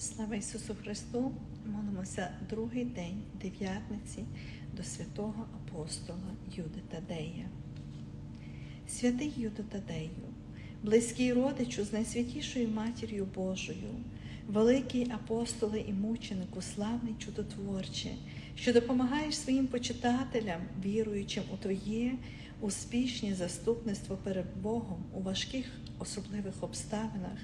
Слава Ісусу Христу! Молимося другий день дев'ятниці до святого апостола Юди Тадея. Святий Юда Тадею, близький родичу з найсвятішою матір'ю Божою, великий апостоле і мученику, славний чудотворче, що допомагаєш своїм почитателям, віруючим у Твоє успішне заступництво перед Богом у важких особливих обставинах.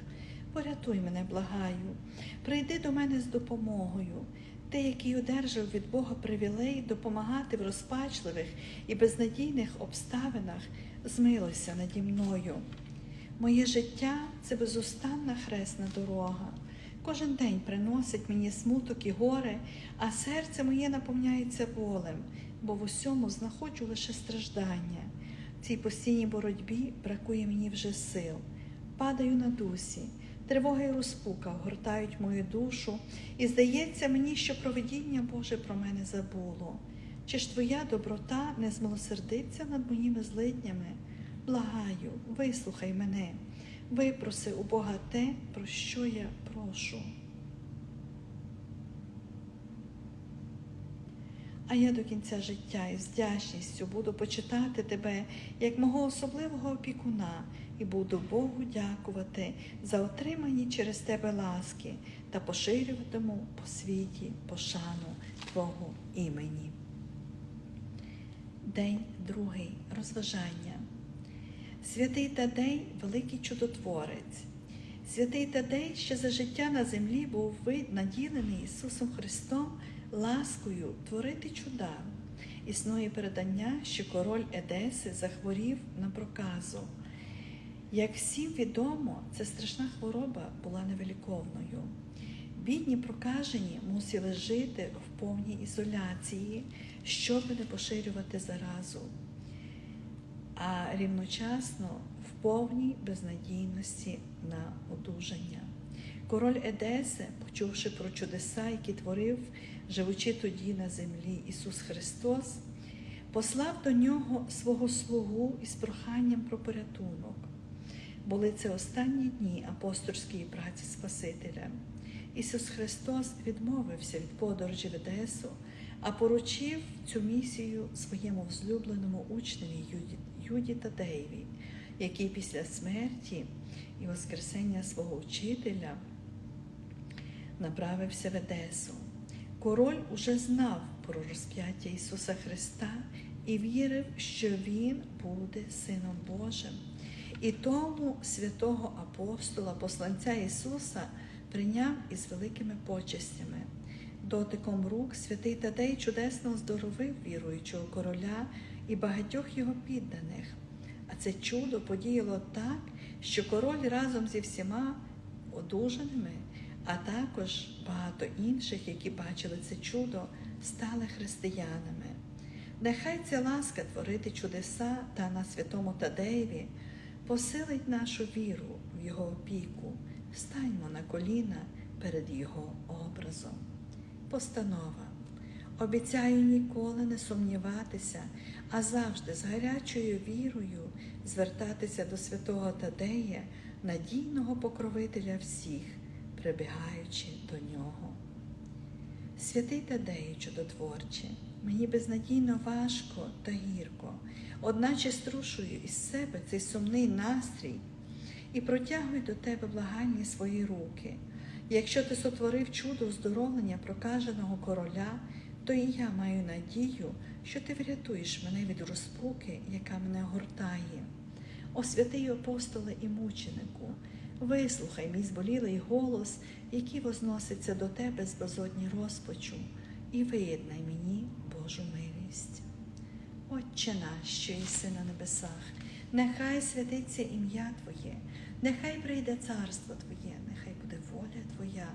Порятуй мене, благаю, прийди до мене з допомогою. Ти, який одержав від Бога привілей допомагати в розпачливих і безнадійних обставинах, змилуйся наді мною. Моє життя це безустанна хресна дорога. Кожен день приносить мені смуток і горе, а серце моє наповняється болем, бо в усьому знаходжу лише страждання. В цій постійній боротьбі бракує мені вже сил, падаю на дусі. Тривога і розпука огортають мою душу, і здається мені, що провидіння Боже про мене забуло. Чи ж твоя доброта не змилосердиться над моїми злиднями? Благаю, вислухай мене, випроси у Бога те, про що я прошу. А я до кінця життя із вдячністю буду почитати тебе як мого особливого опікуна і буду Богу дякувати за отримані через тебе ласки та поширюватиму по світі пошану Твого імені. День другий розважання. Святий Тадей великий чудотворець. Святий Тадей ще за життя на землі був наділений Ісусом Христом ласкою творити чуда. Існує передання, що король Едеси захворів на проказу. Як всім відомо, ця страшна хвороба була невиліковною. Бідні прокажені мусили жити в повній ізоляції, щоб не поширювати заразу, а рівночасно в повній безнадійності на одужання. Король Едеси, почувши про чудеса, які творив, живучи тоді на землі Ісус Христос, послав до нього свого слугу із проханням про порятунок. Були це останні дні апостольської праці Спасителя. Ісус Христос відмовився від подорожі в Едесу, а поручив цю місію своєму взлюбленому учневі Юді, Тадеєві, який після смерті і Воскресення свого вчителя направився в Едесу. Король уже знав про розп'яття Ісуса Христа і вірив, що Він буде Сином Божим. І тому святого апостола, посланця Ісуса, прийняв із великими почестями. Дотиком рук святий Тадей чудесно оздоровив віруючого короля і багатьох його підданих. А це чудо подіяло так, що король разом зі всіма одужаними, а також багато інших, які бачили це чудо, стали християнами. Нехай ця ласка творити чудеса та на святому Тадеєві посилить нашу віру в Його опіку, станьмо на коліна перед Його образом. Постанова. Обіцяю ніколи не сумніватися, а завжди з гарячою вірою звертатися до святого Тадея, надійного покровителя всіх, прибігаючи до нього. Святий Тадею чудотворче, мені безнадійно важко та гірко, одначе струшую із себе цей сумний настрій і протягую до тебе благальні свої руки. Якщо ти сотворив чудо оздоровлення прокаженого короля, то і я маю надію, що ти врятуєш мене від розпуки, яка мене гортає. О святий апостоле і мученику, вислухай мій зболілий голос, який возноситься до тебе з безодні розпачу, і виєднай мені Божу милість. Отче наш, що єси на небесах, нехай святиться ім'я Твоє, нехай прийде царство Твоє, нехай буде воля Твоя,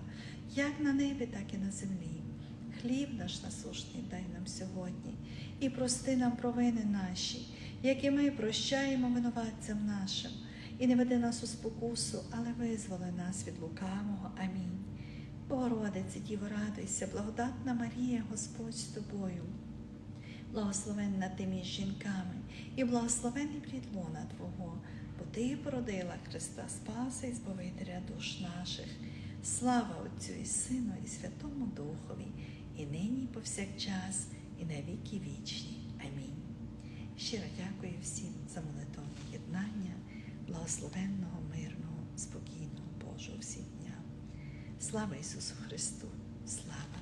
як на небі, так і на землі. Хліб наш насушний дай нам сьогодні і прости нам провини наші, як і ми прощаємо винуватцям нашим, і не веди нас у спокусу, але визволи нас від лукавого. Амінь. Богородице, Діво, радуйся, благодатна Марія, Господь з тобою. Благословенна ти між жінками, і благословений плід лона Твого, бо Ти породила Христа Спаса і Збавителя душ наших. Слава Отцю і Сину, і Святому Духові, і нині, і повсякчас, і на віки вічні. Амінь. Щиро дякую всім за молитовне єднання, благословенного, мирного, спокійного Божого всім дня. Слава Ісусу Христу! Слава